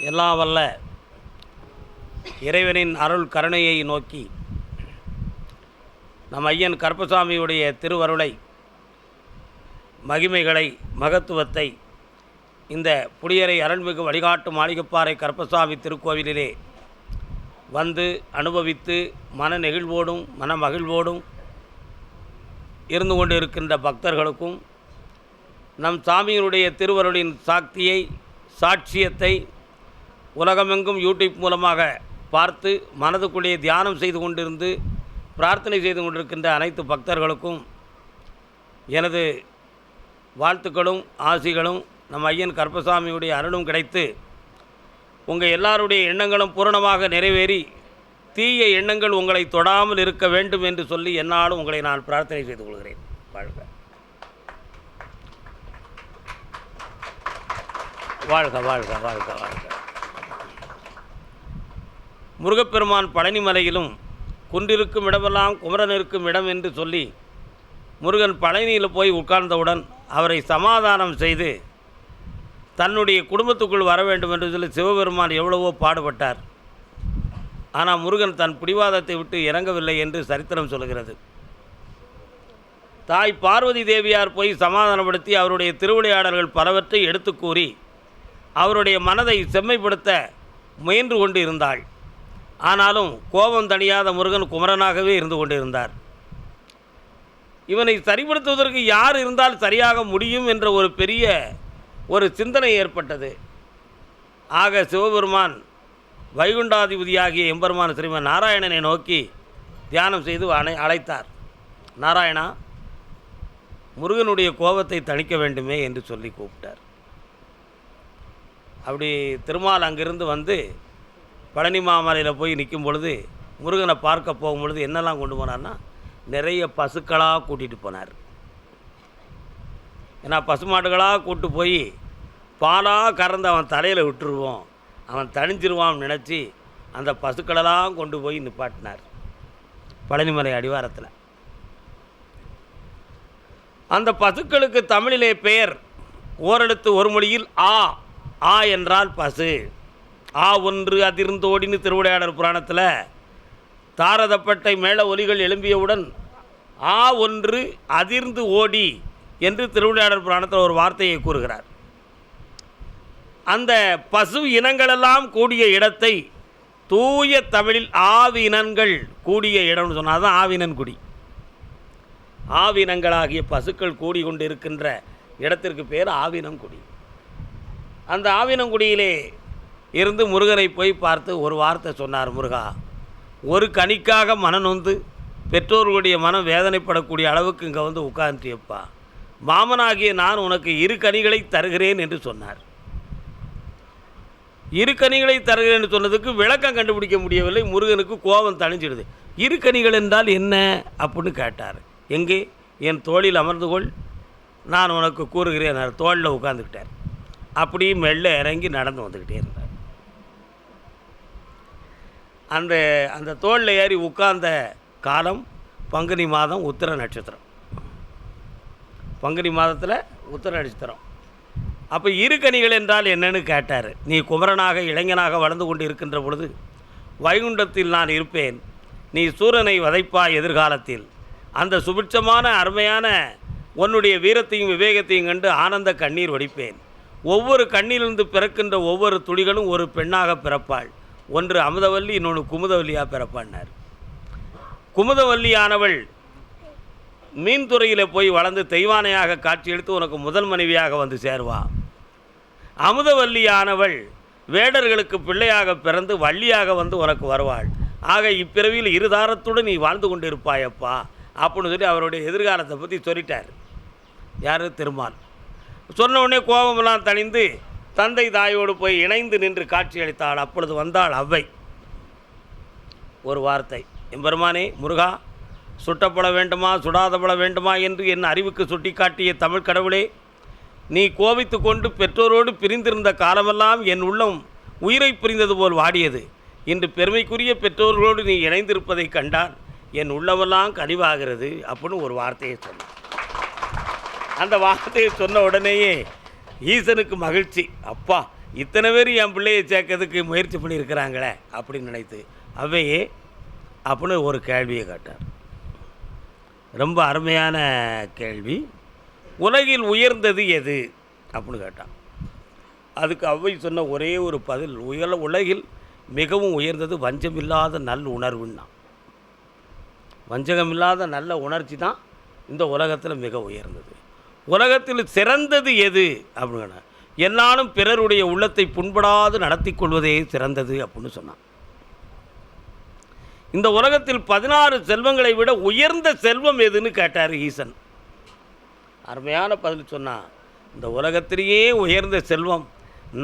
எல்லாம் வல்ல இறைவனின் அருள் கருணையை நோக்கி நம் ஐயன் கருப்பசாமியுடைய திருவருளை மகிமைகளை மகத்துவத்தை இந்த புடியரை அருள்மிகு வழிகாட்டு மாளிகைப்பாறை கருப்பசாமி திருக்கோவிலிலே வந்து அனுபவித்து மன நெகிழ்வோடும் மன மகிழ்வோடும் இருந்து கொண்டு இருக்கின்ற பக்தர்களுக்கும் நம் சாமியினுடைய திருவருளின் சாக்தியை சாட்சியத்தை உலகமெங்கும் யூடியூப் மூலமாக பார்த்து மனதுக்குள்ளே தியானம் செய்து கொண்டிருந்து பிரார்த்தனை செய்து கொண்டிருக்கின்ற அனைத்து பக்தர்களுக்கும் எனது வாழ்த்துக்களும் ஆசிகளும் நம் ஐயன் கருப்பசாமியுடைய அருளும் கிடைத்து உங்கள் எல்லாருடைய எண்ணங்களும் பூரணமாக நிறைவேறி தீய எண்ணங்கள் உங்களை தொடாமல் இருக்க வேண்டும் என்று சொல்லி என்னாலும் உங்களை நான் பிரார்த்தனை செய்து கொள்கிறேன். வாழ்க. வாழ்க வாழ்க வாழ்க வாழ்க. முருகப்பெருமான் பழனிமலையிலும் குன்றிருக்கும் இடமெல்லாம் குமரன் இருக்கும் இடம் என்று சொல்லி முருகன் பழனியில் போய் உட்கார்ந்தவுடன் அவரை சமாதானம் செய்து தன்னுடைய குடும்பத்துக்குள் வர வேண்டும் என்று சொல்லி சிவபெருமான் எவ்வளவோ பாடுபட்டார். ஆனால் முருகன் தன் பிடிவாதத்தை விட்டு இறங்கவில்லை என்று சரித்திரம் சொல்கிறது. தாய் பார்வதி தேவியார் போய் சமாதானப்படுத்தி அவருடைய திருவிளையாடல்கள் பலவற்றை எடுத்து கூறி அவருடைய மனதை செம்மைப்படுத்த முயன்று கொண்டு இருந்தாள். ஆனாலும் கோபம் தணியாத முருகன் குமரனாகவே இருந்து கொண்டிருந்தார். இவனை சரிப்படுத்துவதற்கு யார் இருந்தால் சரியாக முடியும் என்ற ஒரு பெரிய ஒரு சிந்தனை ஏற்பட்டது. ஆக சிவபெருமான் வைகுண்டாதிபதியாகிய எம்பெருமான் ஸ்ரீமன் நாராயணனை நோக்கி தியானம் செய்து அணை அழைத்தார். நாராயணா முருகனுடைய கோபத்தை தணிக்க வேண்டுமே என்று சொல்லி கூப்பிட்டார். அப்படி திருமால் அங்கிருந்து வந்து பழனி மாமலையில் போய் நிற்கும் பொழுது முருகனை பார்க்க போகும் பொழுது என்னெல்லாம் கொண்டு போனார்னா நிறைய பசுக்களாக கூட்டிகிட்டு போனார். ஏன்னா பசுமாடுகளாக கூட்டு போய் பாலாக கறந்து அவன் தலையில் விட்டுருவோம். அவன் தணிஞ்சிருவான்னு நினச்சி அந்த பசுக்களெல்லாம் கொண்டு போய் நிப்பாட்டினார். பழனிமலை அடிவாரத்தில். அந்த பசுக்களுக்கு தமிழிலே பெயர் ஓரெழுத்து ஒரு மொழியில் ஆ ஆ என்றால் பசு. ஆ ஒன்று அதிர்ந்தோடின்னு திருவிளையாடல் புராணத்தில் தாரதப்பட்டை மேல ஒலிகள் எழும்பியவுடன் ஆ ஒன்று அதிர்ந்து ஓடி என்று திருவிளையாடல் புராணத்தில் ஒரு வார்த்தையை கூறுகிறார். அந்த பசு இனங்களெல்லாம் கூடிய இடத்தை தூய தமிழில் ஆவினன்கள் கூடிய இடம்னு சொன்னால் தான் ஆவினன்குடி ஆவினங்களாகிய பசுக்கள் கூடி கொண்டு இருக்கின்ற இடத்திற்கு பேர் ஆவினங்குடி அந்த ஆவினங்குடியிலே இருந்து முருகனை போய் பார்த்து ஒரு வார்த்தை சொன்னார் முருகா ஒரு கனிக்காக மனநொந்து பெற்றோர்களுடைய மனம் வேதனைப்படக்கூடிய அளவுக்கு இங்கே வந்து உட்கார்ந்துட்டியப்பா மாமனாகிய நான் உனக்கு இரு கனிகளை தருகிறேன் என்று சொன்னார். இரு கனிகளை தருகிறேன் என்று சொன்னதுக்கு விளக்கம் கண்டுபிடிக்க முடியவில்லை. முருகனுக்கு கோபம் தணிஞ்சிடுது. இரு கனிகள் என்றால் என்ன? அப்படின்னு கேட்டார். எங்கே? என் தோளில் அமர்ந்து கொள். நான் உனக்கு கூறுகிறேன் தோளில் உட்காந்துக்கிட்டார் அப்படியே மெல்ல இறங்கி நடந்து வந்துக்கிட்டே இருந்தார். அந்த அந்த தோளில் ஏறி உட்கார்ந்த காலம் பங்குனி மாதம் உத்திர நட்சத்திரம். பங்குனி மாதத்தில் உத்திர நட்சத்திரம். அப்போ இரு கனிகள் என்றால் என்னன்னு கேட்டார். நீ குமரனாக இளைஞனாக வளர்ந்து கொண்டு இருக்கின்ற பொழுது வைகுண்டத்தில் நான் இருப்பேன். நீ சூரனை வதைப்பாய் எதிர்காலத்தில். அந்த சுபிட்சமான அருமையான உன்னுடைய வீரத்தையும் விவேகத்தையும் கண்டு ஆனந்த கண்ணீர் வடிப்பேன். ஒவ்வொரு கண்ணிலிருந்து பிறக்கின்ற ஒவ்வொரு துளிகளும் ஒரு பெண்ணாக பிறப்பாள். ஒன்று அமுதவல்லி இன்னொன்று குமுதவல்லியாக பிறப்பான்னார். குமுதவல்லியானவள் மீன்துறையில் போய் வளர்ந்து தெய்வானையாக காட்சியளித்து உனக்கு முதல் மனைவியாக வந்து சேருவான் அமுதவல்லியானவள் வேடர்களுக்கு பிள்ளையாக பிறந்து வள்ளியாக வந்து உனக்கு வருவாள். ஆக இப்பிறவியில் இருதாரத்துடன் நீ வாழ்ந்து கொண்டு இருப்பாயப்பா அப்படின்னு சொல்லி அவருடைய எதிர்காலத்தை பற்றி சொல்லிட்டார். யார்? திருமால். சொன்ன உடனே கோபமெல்லாம் தணிந்து தந்தை தாயோடு போய் இணைந்து நின்று காட்சியளித்தாள். அப்பொழுது வந்தாள் அவ்வை. ஒரு வார்த்தை. எம்பெருமானே முருகா சுட்டப்பட வேண்டுமா சுடாதப்பட வேண்டுமா என்று என் அறிவுக்கு சுட்டிக்காட்டிய தமிழ் கடவுளே நீ கோபித்து கொண்டு பெற்றோரோடு பிரிந்திருந்த காலமெல்லாம் என் உள்ளம் உயிரை பிரிந்தது போல் வாடியது. இன்று பெருமைக்குரிய பெற்றோர்களோடு நீ இணைந்திருப்பதை கண்டால் என் உள்ளமெல்லாம் கனிவாகிறது அப்படின்னு ஒரு வார்த்தையை சொன்னான். அந்த வார்த்தையை சொன்ன உடனேயே ஈசனுக்கு மகிழ்ச்சி. அப்பா இத்தனை பேர் என் பிள்ளையை சேர்க்கறதுக்கு முயற்சி பண்ணியிருக்கிறாங்களே அப்படின்னு நினைத்து அவையே அப்படின்னு ஒரு கேள்வியை கேட்டார். ரொம்ப அருமையான கேள்வி. உலகில் உயர்ந்தது எது? அப்படின்னு கேட்டான். அதுக்கு அவை சொன்ன ஒரே ஒரு பதில் உயர உலகில் மிகவும் உயர்ந்தது வஞ்சமில்லாத நல் உணர்வுன்னா. வஞ்சகமில்லாத நல்ல உணர்ச்சி தான் இந்த உலகத்தில் மிக உயர்ந்தது. உலகத்தில் சிறந்தது எது அப்படின்னா என்னாலும் பிறருடைய உள்ளத்தை புண்படாது நடத்தி கொள்வதே சிறந்தது அப்படின்னு சொன்னான். இந்த உலகத்தில் பதினாறு செல்வங்களை விட உயர்ந்த செல்வம் எதுன்னு கேட்டார் ஈசன். அருமையான பதில் சொன்னான் இந்த உலகத்திலேயே உயர்ந்த செல்வம்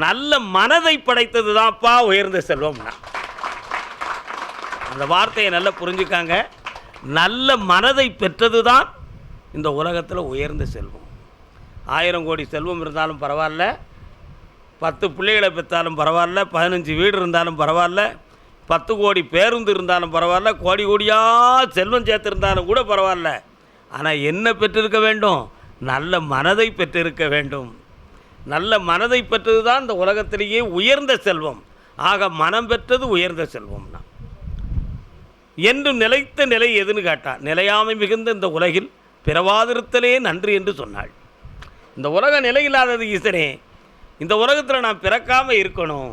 நல்ல மனதை படைத்தது தான்ப்பா உயர்ந்த செல்வம்னா அந்த வார்த்தையை நல்லா புரிஞ்சுக்காங்க. நல்ல மனதை பெற்றது தான் இந்த உலகத்தில் உயர்ந்த செல்வம். ஆயிரம் கோடி செல்வம் இருந்தாலும் பரவாயில்ல. பத்து பிள்ளைகளை பெற்றாலும் பரவாயில்ல. பதினஞ்சு வீடு இருந்தாலும் பரவாயில்ல. பத்து கோடி பேருந்து இருந்தாலும் பரவாயில்ல. கோடி கோடியாக செல்வம் சேர்த்துருந்தாலும் கூட பரவாயில்ல. ஆனால் என்ன பெற்றிருக்க வேண்டும்? நல்ல மனதை பெற்றிருக்க வேண்டும். நல்ல மனதை பெற்றது தான் இந்த உலகத்திலேயே உயர்ந்த செல்வம். ஆக மனம் பெற்றது உயர்ந்த செல்வம்னா. என்று நிலைத்த நிலை எதுன்னு கேட்டான் நிலையாமை மிகுந்த இந்த உலகில் பிறவாதிருத்தலே நன்றி என்று சொன்னாள். இந்த உலகம் நிலையில்லாதது ஈஸ்வரே இந்த உலகத்தில் நான் பிறக்காமல் இருக்கணும்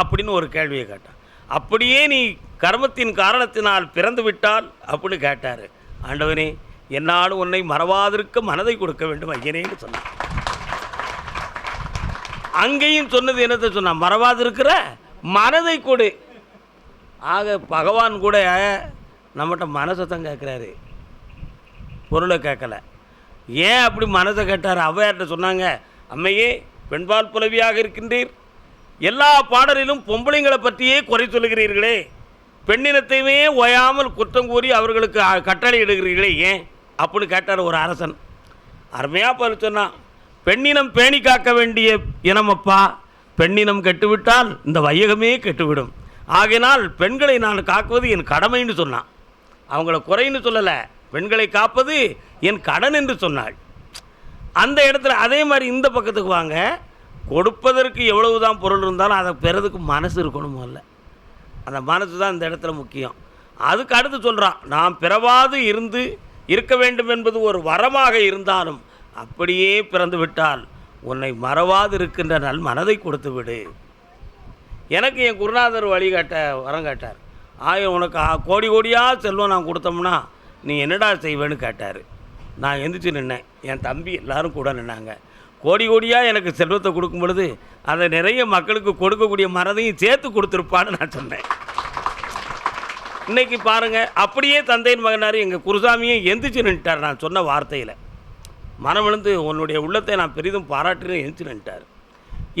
அப்படின்னு ஒரு கேள்வியை கேட்டான். அப்படியே நீ கர்மத்தின் காரணத்தினால் பிறந்து விட்டால் அப்படின்னு கேட்டார். ஆண்டவனே என்னால் உன்னை மறவாதிருக்க மனதை கொடுக்க வேண்டும் ஐயனேன்னு சொன்னான். அங்கேயும் சொன்னது என்னத்தை சொன்னான்? மறவாதிருக்கிற மனதை கொடு. ஆக பகவான் கூட நம்மகிட்ட மனசை தான் கேட்குறாரு பொருளை கேட்கல ஏன் அப்படி மனதை கேட்டார்? அவ்வையார்கிட்ட சொன்னாங்க அம்மையே பெண்பால் புலவியாக இருக்கின்றீர். எல்லா பாடலிலும் பொம்பளைங்களை பற்றியே குறை சொல்லுகிறீர்களே. பெண்ணினத்தையுமே ஓயாமல் குற்றம் கூறி அவர்களுக்கு கட்டளை இடுகிறீர்களே ஏன்? அப்படின்னு கேட்டார் ஒரு அரசன். அருமையாக பதில் சொன்னான் பெண்ணினம் பேணி காக்க வேண்டிய இனமப்பா பெண்ணினம் கெட்டுவிட்டால் இந்த வையகமே கெட்டுவிடும். ஆகினால் பெண்களை நான் காக்குவது என் கடமைன்னு சொன்னான். அவங்கள குறைன்னு சொல்லலை பெண்களை காப்பது என் கடன் என்று சொன்னாள். அந்த இடத்துல அதே மாதிரி இந்த பக்கத்துக்கு வாங்க. கொடுப்பதற்கு எவ்வளவு தான் பொருள் இருந்தாலும் அதை பெறதுக்கு மனசு இருக்கணும் முதல்ல அந்த மனசு தான் இந்த இடத்துல முக்கியம். அதுக்கு அடுத்து சொல்கிறான் நாம் பிறவாது இருந்து இருக்க வேண்டும் என்பது ஒரு வரமாக இருந்தாலும் அப்படியே பிறந்து விட்டால் உன்னை மறவாது இருக்கின்ற நல் மனதை கொடுத்து விடு. எனக்கு என் குருநாதர் வழிகாட்ட வரம் கேட்டார். ஆயிரம் உனக்கு கோடி கோடியாக செல்வம் நான் கொடுத்தோம்னா நீ என்னடா செய்வேன்னு கேட்டார். நான் எந்திரிச்சு நின்னேன். என் தம்பி எல்லாரும் கூட நின்னாங்க. கோடி கோடியாக எனக்கு செல்வத்தை கொடுக்கும் பொழுது அதை நிறைய மக்களுக்கு கொடுக்கக்கூடிய மரதையும் சேர்த்து கொடுத்துருப்பான்னு நான் சொன்னேன். இன்னைக்கு பாருங்கள் அப்படியே தந்தையின் மகனார் எங்கள் குருசாமியை எந்திரிச்சு நின்ட்டார் நான் சொன்ன வார்த்தையில். மனம் விழுந்து உன்னுடைய உள்ளத்தை நான் பெரிதும் பாராட்டுறேன் எந்திரிச்சு நின்ட்டார்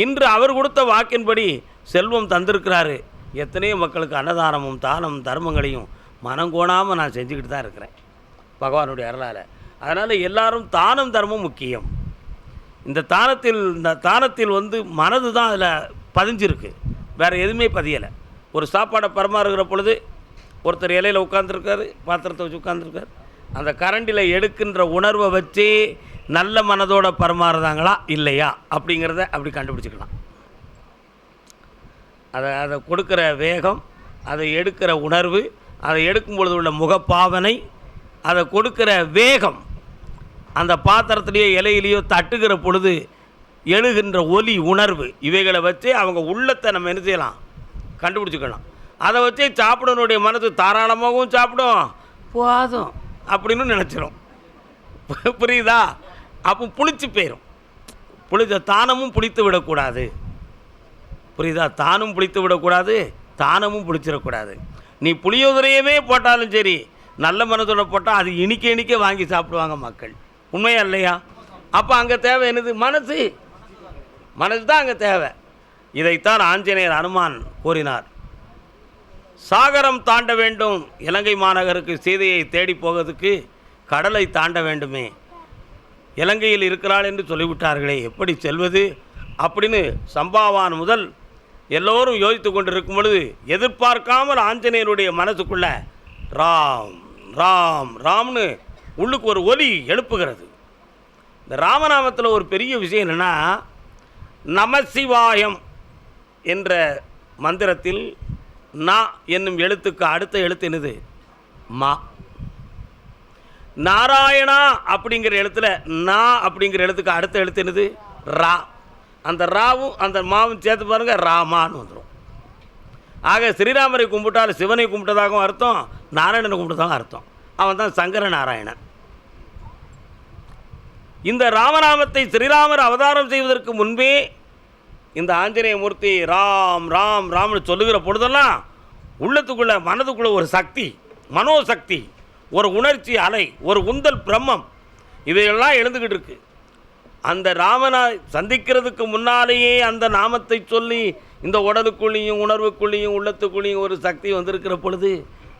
இன்று அவர் கொடுத்த வாக்கின்படி செல்வம் தந்திருக்கிறாரு. எத்தனையோ மக்களுக்கு அன்னதானமும் தானம் தர்மங்களையும் மனம் கோணாமல் நான் செஞ்சுக்கிட்டு தான் இருக்கிறேன். பகவானுடைய அருளால். அதனால் எல்லாரும் தானம் தர்மம் முக்கியம். இந்த தானத்தில் இந்த தானத்தில் வந்து மனது தான் அதில் பதிஞ்சிருக்கு. வேறு எதுவுமே பதியலை. ஒரு சாப்பாடை பரமாறுகிற பொழுது ஒருத்தர் இலையில் உட்காந்துருக்காரு பாத்திரத்தை வச்சு உட்காந்துருக்காரு அந்த கரண்டில் எடுக்கின்ற உணர்வை வச்சு நல்ல மனதோட பரமாறுதாங்களா இல்லையா அப்படிங்கிறத அப்படி கண்டுபிடிச்சிக்கலாம். அதை அதை கொடுக்குற வேகம் அதை எடுக்கிற உணர்வு அதை எடுக்கும் பொழுது உள்ள முகப்பாவனை அதை கொடுக்கிற வேகம் அந்த பாத்திரத்திலேயோ இலையிலையோ தட்டுகிற பொழுது எழுகின்ற ஒலி உணர்வு இவைகளை வச்சு அவங்க உள்ளத்தை நம்ம என்ன செய்யலாம்? கண்டுபிடிச்சிக்கலாம். அதை வச்சு சாப்பிடனுடைய மனது தாராளமாகவும் சாப்பிடும். போதும் அப்படின்னு நினச்சிரும். புரியுதா? அப்போ புளிச்சு போயிடும் புளிச்ச தானமும் புளித்து விடக்கூடாது. புரியுதா? தானும் புளித்து விடக்கூடாது தானமும் புளிச்சிடக்கூடாது. நீ புளியோதரையவே போட்டாலும் சரி நல்ல மனதோட போட்டால் அது இனிக்க இனிக்க வாங்கி சாப்பிடுவாங்க மக்கள். உண்மையா இல்லையா? அப்போ அங்கே தேவை என்னது? மனசு. மனசு தான் அங்கே தேவை. இதைத்தான் ஆஞ்சநேயர் அனுமான் கூறினார். சாகரம் தாண்ட வேண்டும். இலங்கை மாநகருக்கு சீதையை தேடி போகிறதுக்கு கடலை தாண்ட வேண்டுமே. இலங்கையில் இருக்கிறாள் என்று சொல்லிவிட்டார்களே எப்படி செல்வது? அப்படின்னு சம்பாவான் முதல் எல்லோரும் யோசித்து கொண்டிருக்கும் பொழுது எதிர்பார்க்காமல் ஆஞ்சநேயருடைய மனசுக்குள்ள ராம் ராம் ராம்னு உள்ளுக்கு ஒரு ஒலி எழுப்புகிறது. இந்த ராமநாமத்தில் ஒரு பெரிய விஷயம் என்னென்னா நமசிவாயம் என்ற மந்திரத்தில் நா என்னும் எழுத்துக்கு அடுத்த எழுத்து என்னது? மா. நாராயணா அப்படிங்கிற எழுத்துல நா அப்படிங்கிற எழுத்துக்கு அடுத்த எழுத்து என்னது? ரா. அந்த ராவும் அந்த மாவும் சேர்த்து பாருங்க ராமான்னு வந்துடும் ஆக ஸ்ரீராமரை கும்பிட்டால் சிவனை கும்பிட்டதாகவும் அர்த்தம் நாராயணனை கும்பிட்டதாகவும் அர்த்தம். அவன் தான் சங்கர நாராயணன் இந்த ராமநாமத்தை ஸ்ரீராமர் அவதாரம் செய்வதற்கு முன்பே இந்த ஆஞ்சநேய மூர்த்தி ராம் ராம் ராம்னு சொல்லுகிற பொழுதெல்லாம் உள்ளத்துக்குள்ளே மனதுக்குள்ளே ஒரு சக்தி மனோசக்தி ஒரு உணர்ச்சி அலை ஒரு உந்தல் பிரம்மம் இவையெல்லாம் எழுந்துக்கிட்டு இருக்கு. அந்த ராமனை சந்திக்கிறதுக்கு முன்னாலேயே அந்த நாமத்தை சொல்லி இந்த உடலுக்குள்ளேயும் உணர்வுக்குள்ளேயும் உள்ளத்துக்குள்ளேயும் ஒரு சக்தி வந்திருக்கிற பொழுது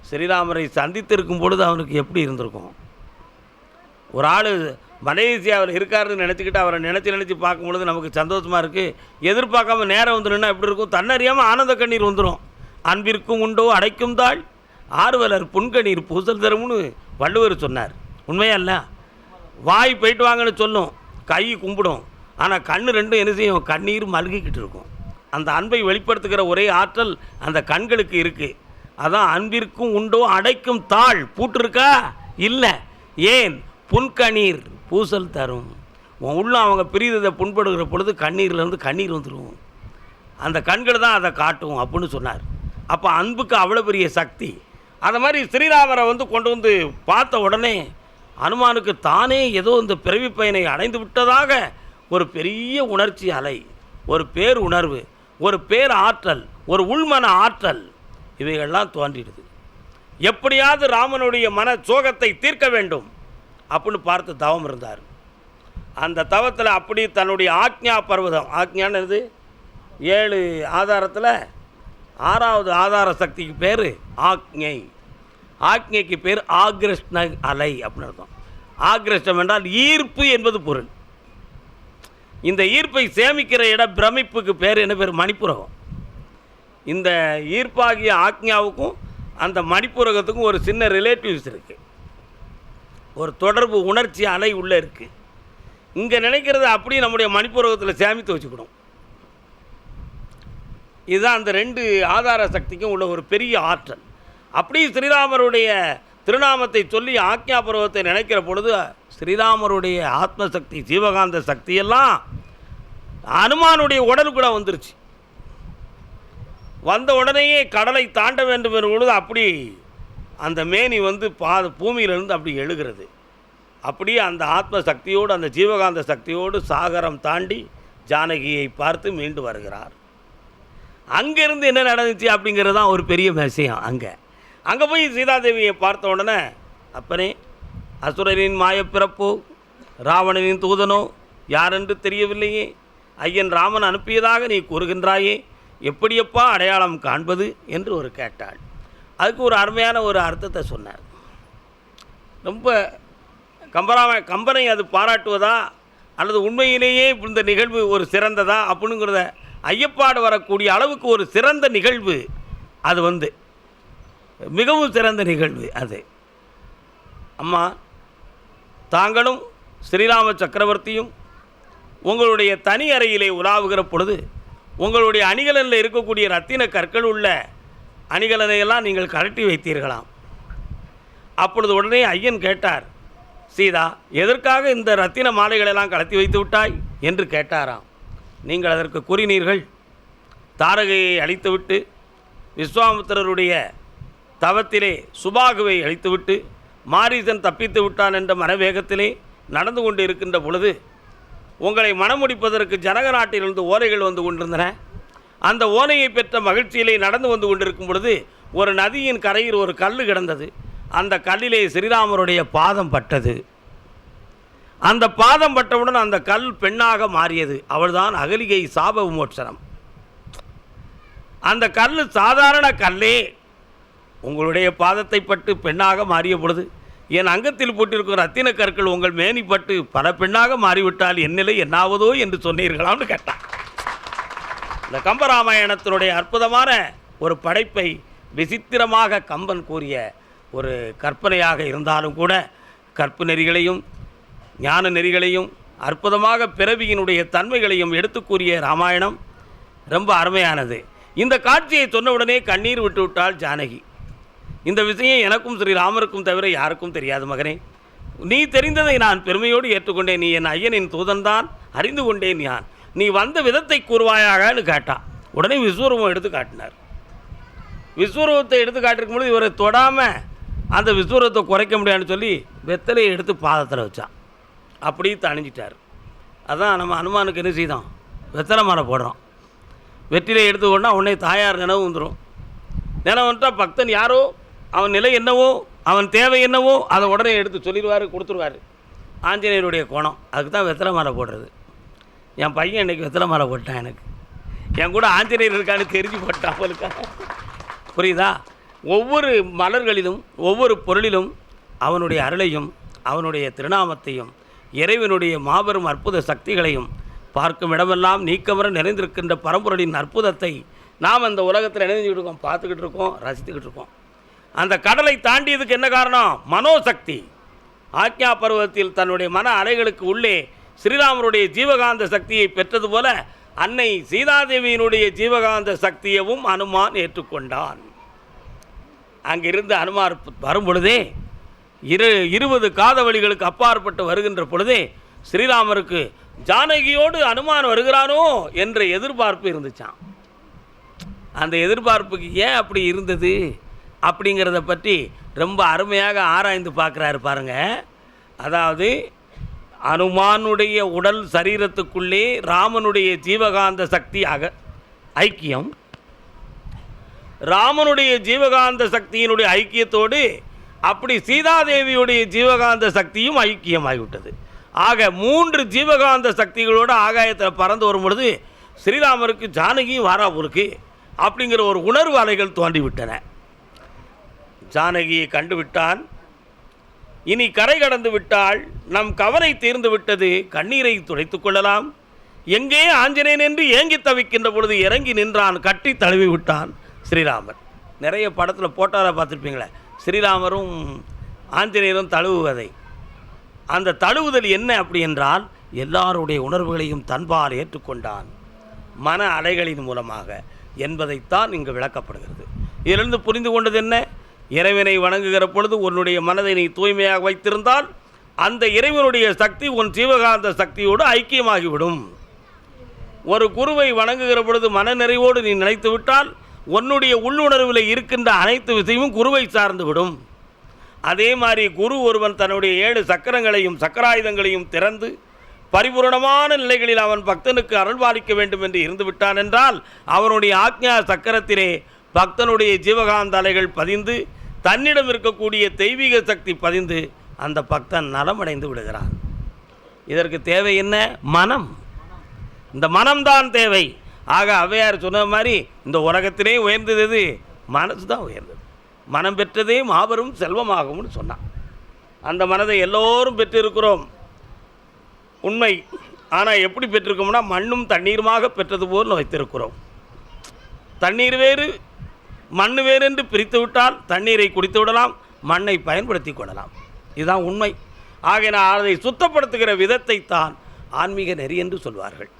ஸ்ரீராமரை சந்தித்திருக்கும் பொழுது அவனுக்கு எப்படி இருந்திருக்கும்? ஒரு ஆள் மலேசியாவில் இருக்காருன்னு நினச்சிக்கிட்டு அவரை நினச்சி நினச்சி பார்க்கும் பொழுது நமக்கு சந்தோஷமாக இருக்குது எதிர்பார்க்காம நேரம் வந்து எப்படி இருக்கும்? தன்னறியாமல் ஆனந்த கண்ணீர் வந்துடும் அன்பிற்கும் உண்டோ அடைக்கும் தாள். ஆர்வலர் புன்கண்ணீர் பூசல் தரும்னு வள்ளுவர் சொன்னார். உண்மையா இல்லை? வாய் போயிட்டு வாங்கன்னு சொல்லும். கை கும்பிடும். ஆனால் கண் ரெண்டும் என்ன செய்யும்? கண்ணீர் மல்கிக்கிட்டு இருக்கும். அந்த அன்பை வெளிப்படுத்துகிற ஒரே ஆற்றல் அந்த கண்களுக்கு இருக்குது அதான் அன்பிற்கும் உண்டோ அடைக்கும் தாள் பூட்டிருக்கா? இல்லை. ஏன்? புன்கணீர் பூசல் தரும். உன் உள்ள அவங்க பிரிதத்தை புண்படுகிற பொழுது கண்ணீர்லேருந்து கண்ணீர் வந்துடும் அந்த கண்கள் தான் அதை காட்டும் அப்படின்னு சொன்னார். அப்போ அன்புக்கு அவ்வளோ பெரிய சக்தி. அந்த மாதிரி ஸ்ரீராமரை வந்து கொண்டு வந்து பார்த்த உடனே அனுமானுக்கு தானே ஏதோ இந்த பிறவி பயனை அடைந்து விட்டதாக ஒரு பெரிய உணர்ச்சி அலை ஒரு பேர் உணர்வு ஒரு பேர் ஆற்றல் ஒரு உள்மன ஆற்றல். இவைகள்லாம் தோன்றிடுது. எப்படியாவது ராமனுடைய மன சோகத்தை தீர்க்க வேண்டும் அப்படின்னு பார்த்து தவம் இருந்தார். அந்த தவத்தில் அப்படி தன்னுடைய ஆக்ஞா பர்வதம் ஆக்ஞான்னு ஏழு ஆதாரத்தில் ஆறாவது ஆதார சக்திக்கு பேர் ஆக்ஞை. ஆக்ஞைக்கு பேர் ஆக்ரஷ்ண அலை அப்படின்னு அர்த்தம். ஆக்ரஷ்டம் என்றால் ஈர்ப்பு என்பது பொருள். இந்த ஈர்ப்பை சேமிக்கிற இடம் பிரமிப்புக்கு பேர் என்ன பேர்? மணிப்புரகம். இந்த ஈர்ப்பாகிய ஆக்ஞாவுக்கும் அந்த மணிப்புரகத்துக்கும் ஒரு சின்ன ரிலேட்டிவ்ஸ் இருக்குது ஒரு தொடர்பு உணர்ச்சி அலை உள்ளே இருக்குது இங்கே நினைக்கிறத அப்படியே நம்முடைய மணிப்புரகத்தில் சேமித்து வச்சுக்கணும். இதுதான் அந்த ரெண்டு ஆதார சக்திக்கும் உள்ள ஒரு பெரிய ஆற்றல். அப்படி ஸ்ரீராமருடைய திருநாமத்தை சொல்லி ஆக்ஞா பருவத்தை நினைக்கிற பொழுது ஸ்ரீராமருடைய ஆத்மசக்தி ஜீவகாந்த சக்தியெல்லாம் அனுமானுடைய உடலுக்குள்ளே வந்துருச்சு. வந்த உடனேயே கடலை தாண்ட வேண்டும் என்ற பொழுது அப்படி அந்த மேனி வந்து பா பூமியிலிருந்து அப்படி எழுகிறது. அப்படியே அந்த ஆத்ம சக்தியோடு அந்த ஜீவகாந்த சக்தியோடு சாகரம் தாண்டி ஜானகியை பார்த்து மீண்டு வருகிறார். அங்கேருந்து என்ன நடந்துச்சு அப்படிங்கிறது தான் ஒரு பெரிய விஷயம் அங்கே. அங்கே போய் சீதாதேவியை பார்த்த உடனே அப்பனே அசுரரின் மாயப்பிறப்போ ராவணனின் தூதனோ யாரென்று தெரியவில்லையே. ஐயன் ராமன் அனுப்பியதாக நீ கூறுகின்றாயே. எப்படியப்பா அடையாளம் காண்பது என்று ஒரு கேட்டாள். அதுக்கு ஒரு அருமையான ஒரு அர்த்தத்தை சொன்னார். ரொம்ப கம்பராம கம்பனை அது பாராட்டுவதா? அல்லது உண்மையிலேயே இந்த நிகழ்வு ஒரு சிறந்ததா? அப்படிங்கிறத ஐயப்பாடு வரக்கூடிய அளவுக்கு ஒரு சிறந்த நிகழ்வு அது வந்து. மிகவும் சிறந்த நிகழ்வு அது. அம்மா தாங்களும் ஸ்ரீராம சக்கரவர்த்தியும் உங்களுடைய தனி அறையிலே உலாவுகிற பொழுது உங்களுடைய அணிகலனில் இருக்கக்கூடிய ரத்தின கற்கள் உள்ள அணிகலனையெல்லாம் நீங்கள் கரட்டி வைத்தீர்களாம். அப்பொழுது உடனே ஐயன் கேட்டார் சீதா எதற்காக இந்த ரத்தின மாலைகளெல்லாம் கலத்தி வைத்து விட்டாய்? என்று கேட்டாராம். நீங்கள் அதற்கு கூறினீர்கள் தாரகையை அழித்துவிட்டு விஸ்வாமித்திரருடைய தவத்திலே சுபாகுவை அழித்துவிட்டு மாரீசன் தப்பித்து விட்டான் என்ற மனவேகத்திலே நடந்து கொண்டு இருக்கின்ற பொழுது உங்களை மணமுடிப்பதற்கு ஜனக நாட்டிலிருந்து ஓலைகள் வந்து கொண்டிருந்தன. அந்த ஓலையை பெற்ற மகிழ்ச்சியிலே நடந்து வந்து கொண்டிருக்கும் பொழுது ஒரு நதியின் கரையில் ஒரு கல் கிடந்தது. அந்த கல்லிலே ஸ்ரீராமருடைய பாதம் பட்டது. அந்த பாதம் பட்டவுடன் அந்த கல் பெண்ணாக மாறியது. அவள்தான் அகலிகை சாப விமோச்சனம். அந்த கல் சாதாரண கல்லே உங்களுடைய பாதத்தை பட்டு பெண்ணாக மாறிய பொழுது என் அங்கத்தில் போட்டிருக்கும் ரத்தின கற்கள் உங்கள் மேனிப்பட்டு பல பெண்ணாக மாறிவிட்டால் என் நிலை என்னாவதோ என்று சொன்னீர்களாம்னு கேட்டான். இந்த கம்பராமாயணத்தினுடைய அற்புதமான ஒரு படைப்பை விசித்திரமாக கம்பன் கூறிய ஒரு கற்பனையாக இருந்தாலும் கூட கற்பு நெறிகளையும் ஞான நெறிகளையும் அற்புதமாக பிறவியினுடைய தன்மைகளையும் எடுத்து கூறிய ராமாயணம் ரொம்ப அருமையானது. இந்த காட்சியை சொன்னவுடனே கண்ணீர் விட்டுவிட்டாள் ஜானகி. இந்த விஷயம் எனக்கும் ஸ்ரீராமருக்கும் தவிர யாருக்கும் தெரியாது மகனே. நீ தெரிந்ததை நான் பெருமையோடு ஏற்றுக்கொண்டேன். நீ என் ஐயனின் தூதன்தான். அறிந்து கொண்டேன் யான். நீ வந்த விதத்தை கூறுவாயாகனு கேட்டான் உடனே விஸ்வரூபம் எடுத்து காட்டினார். விஸ்வரூபத்தை எடுத்து காட்டிருக்கும் பொழுது இவரை தொடாமல் அந்த விஸ்வரூபத்தை குறைக்க முடியாதுன்னு சொல்லி வெத்தலையை எடுத்து பாதத்தில் வச்சான் அப்படியே தணிஞ்சிட்டார். அதான் நம்ம அனுமானுக்கு என்ன செய்தோம்? வெத்தலை மரம் போடுறோம். வெற்றிலை எடுத்து கொண்டா உடனே தாயார் நினைவு வந்துடும் நினைவு வந்துட்டால் பக்தன் யாரோ அவன் நிலை என்னவோ அவன் தேவை என்னவோ அதை உடனே எடுத்து சொல்லிடுவார் கொடுத்துருவார். ஆஞ்சநேயருடைய கோணம் அதுக்கு தான் வெத்தலை மாலை போடுறது. என் பையன் இன்றைக்கி வெத்தலை மாலை போட்டான் எனக்கு. என் கூட ஆஞ்சநேயர் இருக்கான்னு தெரிஞ்சு போட்டான் அவளுக்கு புரியுதா? ஒவ்வொரு மலர்களிலும் ஒவ்வொரு பொருளிலும் அவனுடைய அருளையும் அவனுடைய திருநாமத்தையும் இறைவனுடைய மாபெரும் அற்புத சக்திகளையும் பார்க்கும் இடமெல்லாம் நீக்கமர நிறைந்திருக்கின்ற பரம்பொருளின் அற்புதத்தை நாம் அந்த உலகத்தில் நினைஞ்சுக்கிட்டு இருக்கோம் பார்த்துக்கிட்டு இருக்கோம் ரசித்துக்கிட்டு இருக்கோம். அந்த கடலை தாண்டியதுக்கு என்ன காரணம்? மனோசக்தி. ஆக்ஞா பருவத்தில் தன்னுடைய மன அலைகளுக்கு உள்ளே ஸ்ரீராமருடைய ஜீவகாந்த சக்தியை பெற்றது போல அன்னை சீதாதேவியினுடைய ஜீவகாந்த சக்தியவும் அனுமான் ஏற்றுக்கொண்டான். அங்கிருந்து அனுமார் வரும் பொழுதே இரு இருபது காதவழிகளுக்கு அப்பாற்பட்டு வருகின்ற பொழுதே ஸ்ரீராமருக்கு ஜானகியோடு அனுமான் வருகிறானோ? என்ற எதிர்பார்ப்பு இருந்துச்சான் அந்த எதிர்பார்ப்புக்கு ஏன் அப்படி இருந்தது? அப்படிங்கிறத பற்றி ரொம்ப அருமையாக ஆராய்ந்து பார்க்குறாரு பாருங்க. அதாவது அனுமானுடைய உடல் சரீரத்துக்குள்ளே ராமனுடைய ஜீவகாந்த சக்தி அக ஐக்கியம். ராமனுடைய ஜீவகாந்த சக்தியினுடைய ஐக்கியத்தோடு அப்படி சீதாதேவியுடைய ஜீவகாந்த சக்தியும் ஐக்கியமாகிவிட்டது. ஆக மூன்று ஜீவகாந்த சக்திகளோடு ஆகாயத்தில் பறந்து வரும் பொழுது ஸ்ரீராமருக்கு ஜானகியும் வாராபூருக்கு அப்படிங்கிற ஒரு உணர்வு அலைகள் தோன்றிவிட்டன. ஜானகியை கண்டுவிட்டான். இனி கரை கடந்து விட்டால் நம் கவலை தீர்ந்து விட்டது கண்ணீரை துடைத்துக் கொள்ளலாம். எங்கே ஆஞ்சநேயன் என்று ஏங்கி தவிக்கின்ற பொழுது இறங்கி நின்றான் கட்டி தழுவி விட்டான் ஸ்ரீராமர். நிறைய படத்தில் போட்டாரை பார்த்துருப்பீங்களே ஸ்ரீராமரும் ஆஞ்சநேயரும் தழுவுவதை. அந்த தழுவுதல் என்ன அப்படி என்றால் எல்லாருடைய உணர்வுகளையும் தன்பால் ஏற்றுக்கொண்டான் மன அலைகளின் மூலமாக என்பதைத்தான் இங்கு விளக்கப்படுகிறது. இதிலிருந்து புரிந்து கொண்டது என்ன? இறைவனை வணங்குகிற பொழுது உன்னுடைய மனதை நீ தூய்மையாக வைத்திருந்தால் அந்த இறைவனுடைய சக்தி உன் ஜீவகாந்த சக்தியோடு ஐக்கியமாகிவிடும். ஒரு குருவை வணங்குகிற பொழுது மனநிறைவோடு நீ நினைத்து விட்டால் உன்னுடைய உள்ளுணர்வில் இருக்கின்ற அனைத்து விஷயமும் குருவை சார்ந்து விடும். அதே மாதிரி குரு ஒருவன் தன்னுடைய ஏழு சக்கரங்களையும் சக்கராயுதங்களையும் திறந்து பரிபூரணமான நிலைகளில் அவன் பக்தனுக்கு அருள்பாலிக்க வேண்டும் என்று இருந்து விட்டான் என்றால் அவனுடைய ஆக்ஞா சக்கரத்திலே பக்தனுடைய ஜீவகாந்த அலைகள் பதிந்து தன்னிடம் இருக்கக்கூடிய தெய்வீக சக்தி பதிந்து அந்த பக்தன் நலமடைந்து விடுகிறான். இதற்கு தேவை என்ன? மனம். இந்த மனம்தான் தேவை. ஆக ஔவையார் சொன்ன மாதிரி இந்த உலகத்திலே உயர்ந்தது எது? மனசு தான் உயர்ந்தது. மனம் பெற்றதே மாபெரும் செல்வமாகும்னு சொன்னான். அந்த மனதை எல்லோரும் பெற்றிருக்கிறோம். உண்மை. ஆனால் எப்படி பெற்றிருக்கோம்னா மண்ணும் தண்ணீருமாக பெற்றது போல் வைத்திருக்கிறோம். தண்ணீர் வேறு மண் வேறென்று பிரித்து விட்டால் தண்ணீரை குடித்து விடலாம் மண்ணை பயன்படுத்தி கொள்ளலாம். இதுதான் உண்மை. ஆகையினால் அதை சுத்தப்படுத்துகிற விதத்தை தான் ஆன்மீக நெறி என்று சொல்வார்கள்.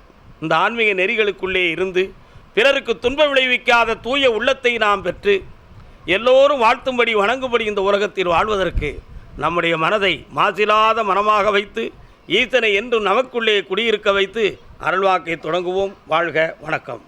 இந்த ஆன்மீக நெறிகளுக்குள்ளே இருந்து பிறருக்கு துன்பம் விளைவிக்காத தூய உள்ளத்தை நாம் பெற்று எல்லோரும் வாழ்த்தும்படி வணங்கும்படி இந்த உலகத்தில் வாழ்வதற்கு நம்முடைய மனதை மாசிலாத மனமாக வைத்து ஈசனை என்றும் நமக்குள்ளே குடியிருக்க வைத்து அருள்வாக்கை தொடங்குவோம். வாழ்க வணக்கம்.